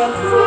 เ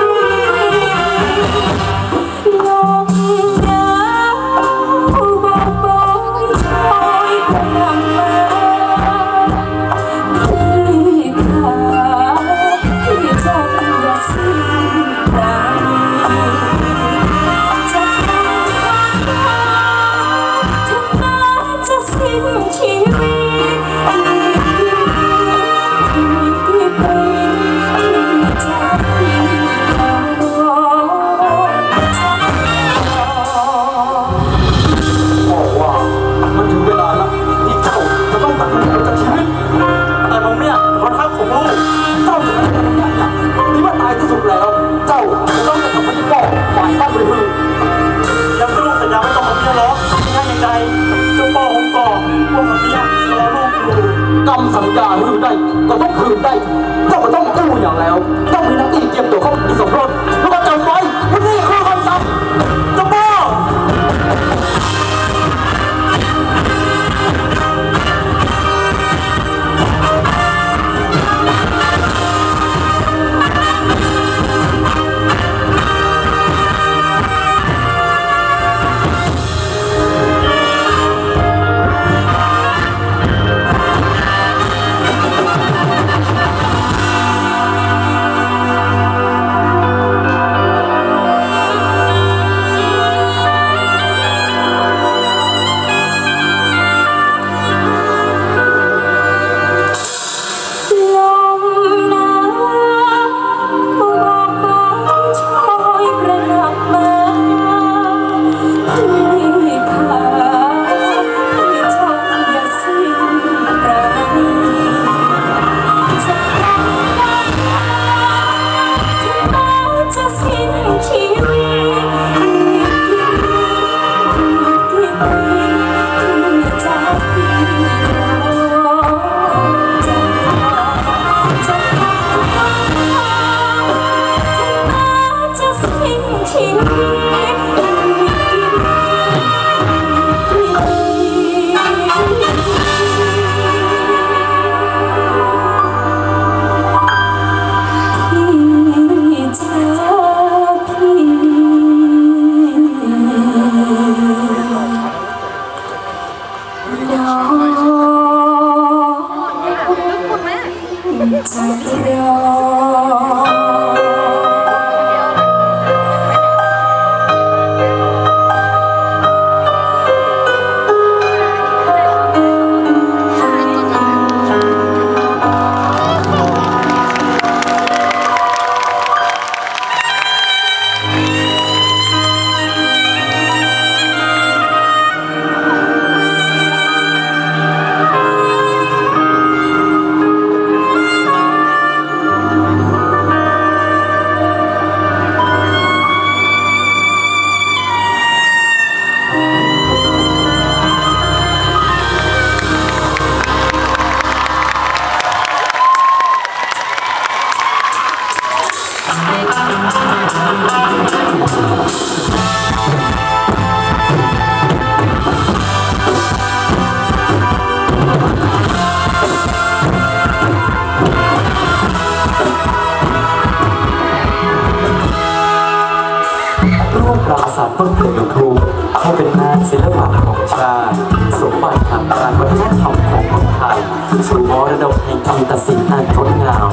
สู่มรดกแห่งกีตศิลป์อันงดงาม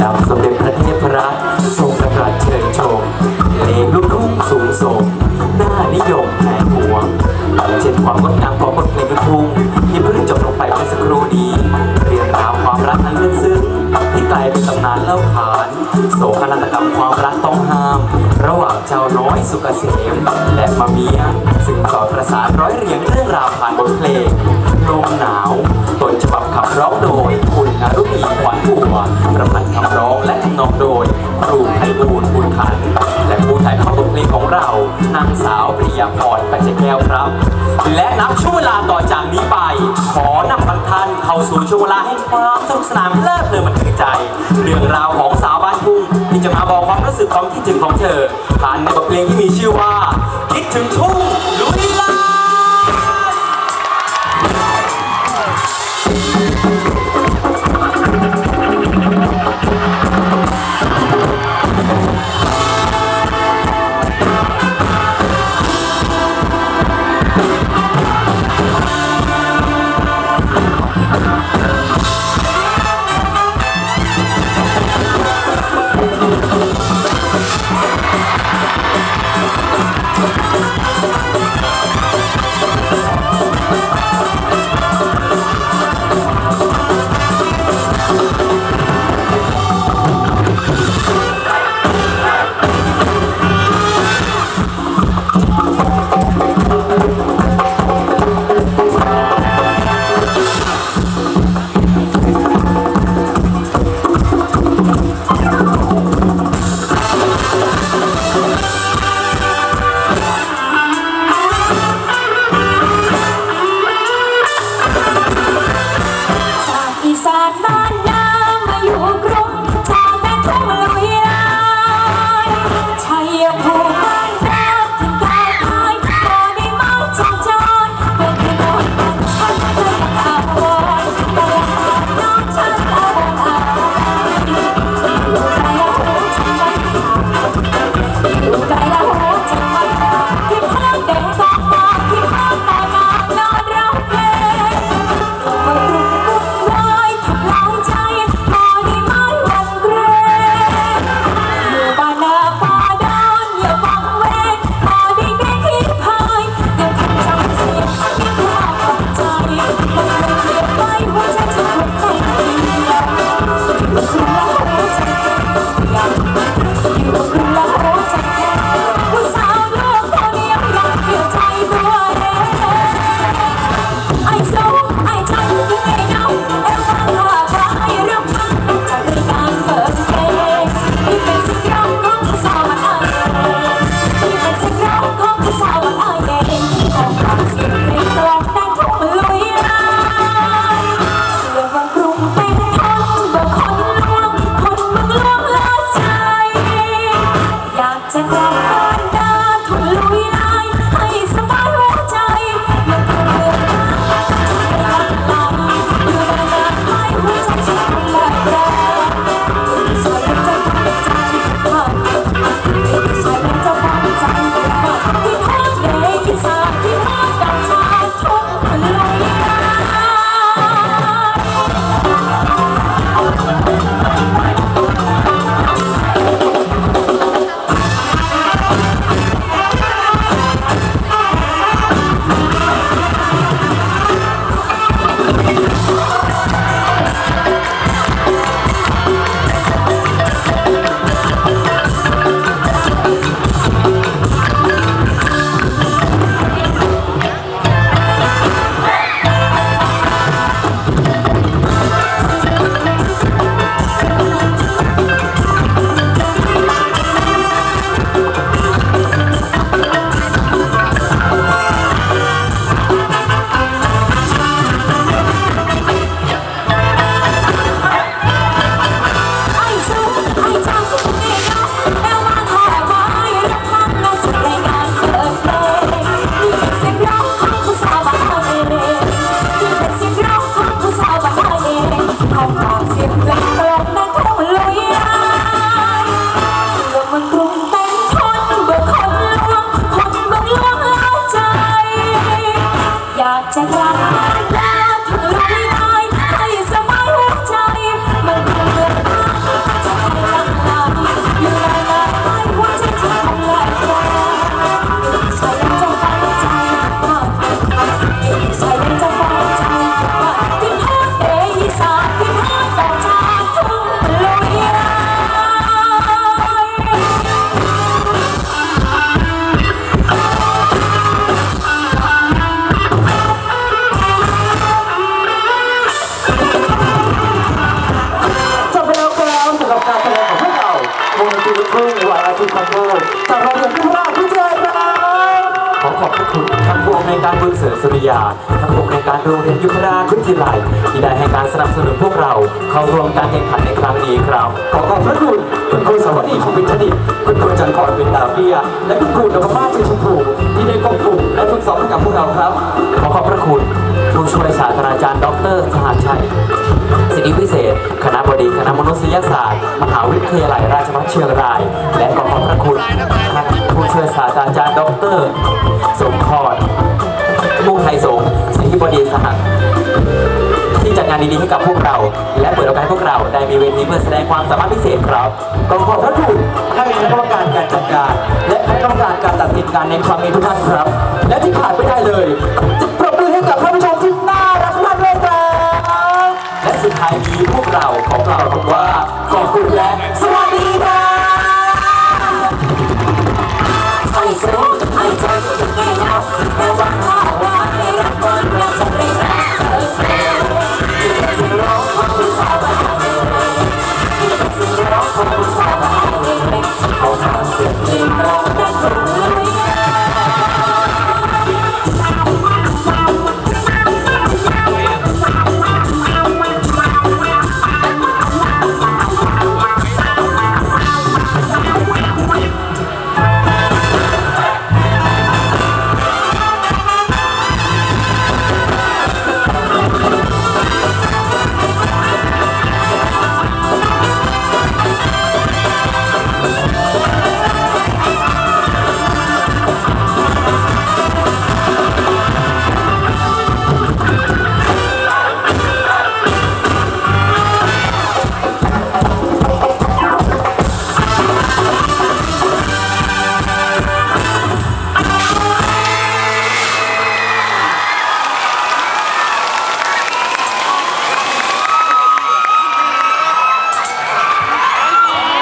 ดาวสมเด็จพระเทพรัตน์ทรงประกาศเชิญชมเพลงลูกทุ่งสูงส่งหน่านิยมแห่หวงเช่นความงดงามของบทเพลงลูกทุ่งที่เพิ่งจบลงไปเมื่อสักครู่นี้เรียนราวความรักอันลึกซึ้งที่กลายเป็นตำนานเล่าขานโศกนาฏกรรมความรักต้องห้าม ระหว่างเจ้าน้อยสุกเกษมและมาเมียซึ่งสอนประสานร้อยเรียงเรื่องราวผ่านบทเพลงลมหนาว เพลงของเรานางสาวปริยาพรปัจเจแก้วครับ และนับช่วงเวลาต่อจากนี้ไป ขอนำบางท่านเข้าสู่ช่วงเวลาให้ความสนุกสนานเพลิดเพลินมันถึงใจ เรื่องราวของสาวบ้านทุ่งที่จะมาบอกความรู้สึกความคิดถึงของเธอผ่านในบทเพลงที่มีชื่อว่า คิดถึงทุ่ง ทยาลัยที่ได้ให้การสนับสนุนพวกเรา เข้าร่วมการแข่งขันในครั้งนี้ครับ ขอขอบพระคุณคุณครูสวัสดีของวิทยาดิตคุณครูจันทร์พรเป็นดาวเบีย และคุณครูนพมาศเชยชมพูที่ได้ควบคุมและฝึกสอนให้กับพวกเราครับ ขอขอบพระคุณผู้ช่วยศาสตราจารย์ ดรสหชัยสิริวิเศษ คณะบดีคณะมนุษยศาสตร์ มหาวิทยาลัยราชภัฏเชียงราย และขอขอบพระคุณท่านผู้ช่วยศาสตราจารย์ ดร สมพรมุ่งไทยสงฆ์สิทธิบดีสห ที่จัดงานดีๆให้กับพวกเรา และเปิดโอกาสให้พวกเราได้มีเวทีเพื่อแสดงความสามารถพิเศษครับกอขอบพระคุณท่านคณะกรรมการการจัดการ และคณะกรรมการการตัดสินการในครั้งนี้ทุกท่านครับ และที่ขาดไม่ได้เลย